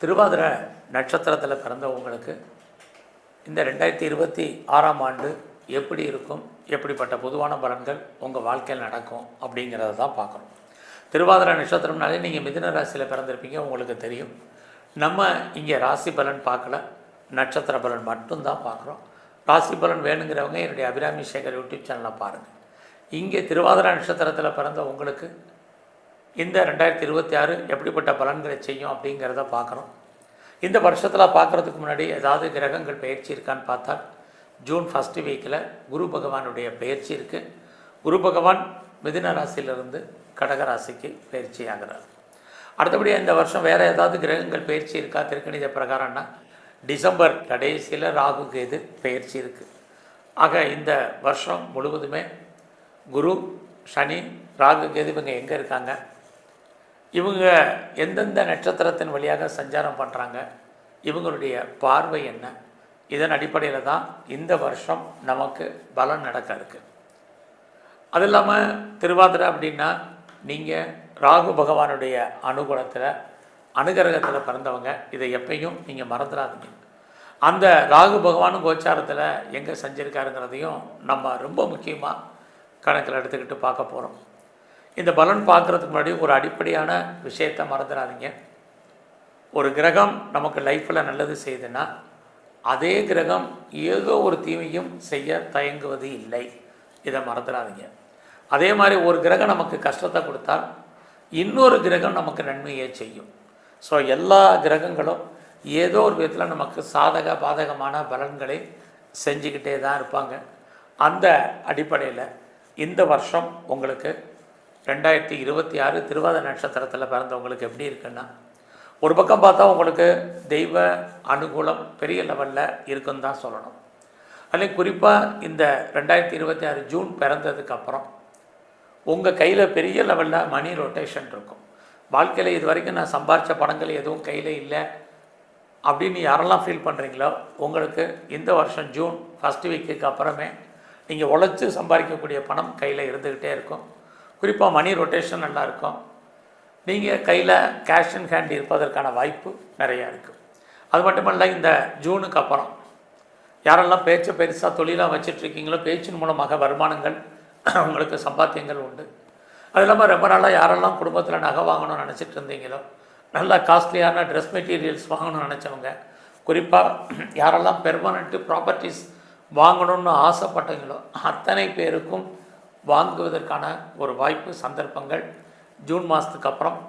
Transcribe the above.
திருவாதிர நட்சத்திரத்தில் பிறந்தவங்களுக்கு இந்த ரெண்டாயிரத்தி இருபத்தி ஆறாம் ஆண்டு எப்படி இருக்கும் எப்படிப்பட்ட பொதுவான பலன்கள் உங்கள் வாழ்க்கையில் நடக்கும் அப்படிங்கிறத தான் பார்க்கணும். திருவாதிர நட்சத்திரம்னாலே நீங்கள் மிதுன ராசியில் பிறந்திருப்பீங்க உங்களுக்கு தெரியும். நம்ம இங்கே ராசி பலன் பார்க்கல நட்சத்திர பலன் மட்டும்தான் பார்க்குறோம். ராசி பலன் வேணுங்கிறவங்க என்னுடைய அபிராமி சேகர் யூடியூப் சேனலை பாருங்கள் இங்கே திருவாதிர நட்சத்திரத்தில் பிறந்த உங்களுக்கு இந்த ரெண்டாயிரத்தி இருபத்தி ஆறு எப்படிப்பட்ட பலன்களை செய்யும் அப்படிங்கிறத பார்க்குறோம் இந்த வருஷத்தில் பார்க்குறதுக்கு முன்னாடி ஏதாவது கிரகங்கள் பயிற்சி இருக்கான்னு பார்த்தா ஜூன் ஃபஸ்ட்டு வீக்கில் குரு பகவானுடைய பயிற்சி இருக்குது குரு பகவான் மிதின ராசியிலிருந்து கடக ராசிக்கு பயிற்சி ஆகிறார். அடுத்தபடியாக இந்த வருஷம் வேறு ஏதாவது கிரகங்கள் பயிற்சி இருக்கா திருக்கணித பிரகாரம்னா டிசம்பர் கடைசியில் ராகு எது பயிற்சி இருக்குது ஆக இந்த வருஷம் முழுவதுமே குரு சனி ராகு கேது இவங்க எங்கே இருக்காங்க? இவங்க எந்தெந்த நட்சத்திரத்தின் வழியாக சஞ்சாரம் பண்ணுறாங்க இவங்களுடைய பார்வை என்ன? இதன் அடிப்படையில் தான் இந்த வருஷம் நமக்கு பலன் நடக்க இருக்கு. அது இல்லாமல் திருவாதிரை அப்படின்னா நீங்கள் ராகு பகவானுடைய அனுகூலத்தில் அனுகிரகத்தில் பிறந்தவங்க. இதை எப்பையும் நீங்கள் மறந்துடாதீங்க. அந்த ராகு பகவானும் கோச்சாரத்தில் எங்கே செஞ்சுருக்காருங்கிறதையும் நம்ம ரொம்ப முக்கியமாக கணக்கில் எடுத்துக்கிட்டு பார்க்க போகிறோம் இந்த பலன் பார்க்குறதுக்கு முன்னாடி ஒரு அடிப்படையான விஷயத்தை மறந்துடாதீங்க. ஒரு கிரகம் நமக்கு லைஃப்பில் நல்லது செய்யுதுன்னா அதே கிரகம் ஏதோ ஒரு தீமையும் செய்ய தயங்குவது இல்லை. இதை மறந்துடாதீங்க. அதே மாதிரி ஒரு கிரகம் நமக்கு கஷ்டத்தை கொடுத்தால் இன்னொரு கிரகம் நமக்கு நன்மையை செய்யும். ஸோ எல்லா கிரகங்களும் ஏதோ ஒரு விதத்தில் நமக்கு சாதக பாதகமான பலன்களை செஞ்சுக்கிட்டே தான் இருப்பாங்க. அந்த அடிப்படையில் இந்த வருஷம் உங்களுக்கு ரெண்டாயிரத்தி இருபத்தி ஆறு திருவாத நட்சத்திரத்தில் பிறந்தவங்களுக்கு எப்படி இருக்குன்னா ஒரு பக்கம் பார்த்தா உங்களுக்கு தெய்வ அனுகூலம் பெரிய லெவலில் இருக்குன்னு தான் சொல்லணும். அதுலேயும் குறிப்பாக இந்த ரெண்டாயிரத்தி இருபத்தி ஆறு ஜூன் பிறந்ததுக்கப்புறம் உங்கள் கையில் பெரிய லெவலில் மணி ரொட்டேஷன் இருக்கும். வாழ்க்கையில் இது வரைக்கும் நான் சம்பாரித்த பணங்கள் எதுவும் கையில் இல்லை அப்படின்னு யாரெல்லாம் ஃபீல் பண்ணுறீங்களோ உங்களுக்கு இந்த வருஷம் ஜூன் ஃபஸ்ட் வீக்குக்கு அப்புறமே நீங்கள் உழைச்சி சம்பாதிக்கக்கூடிய பணம் கையில் இருந்துக்கிட்டே இருக்கும். குறிப்பாக மணி ரொட்டேஷன் நல்லாயிருக்கும் நீங்கள் கையில் கேஷ் அண்ட் ஹேண்ட் இருப்பதற்கான வாய்ப்பு நிறையா இருக்குது அது மட்டுமல்ல இந்த ஜூனுக்கு அப்புறம் யாரெல்லாம் பேச்சை பெருசாக தொழிலாக வச்சிட்ருக்கீங்களோ பேச்சின் மூலமாக வருமானங்கள் உங்களுக்கு சம்பாத்தியங்கள் உண்டு. அது இல்லாமல் ரொம்ப நாளாக யாரெல்லாம் குடும்பத்தில் நகை வாங்கணும்னு நினச்சிட்டு இருந்தீங்களோ நல்ல காஸ்ட்லியான ட்ரெஸ் மெட்டீரியல்ஸ் வாங்கணும்னு நினச்சவங்க குறிப்பாக யாரெல்லாம் பெர்மனண்ட்டு ப்ராப்பர்ட்டிஸ் வாங்கணும்னு ஆசைப்பட்டீங்களோ அத்தனை பேருக்கும் வாங்குவதற்கான ஒரு வாய்ப்பு சந்தர்ப்பங்கள் ஜூன் மாதத்துக்கு அப்புறம்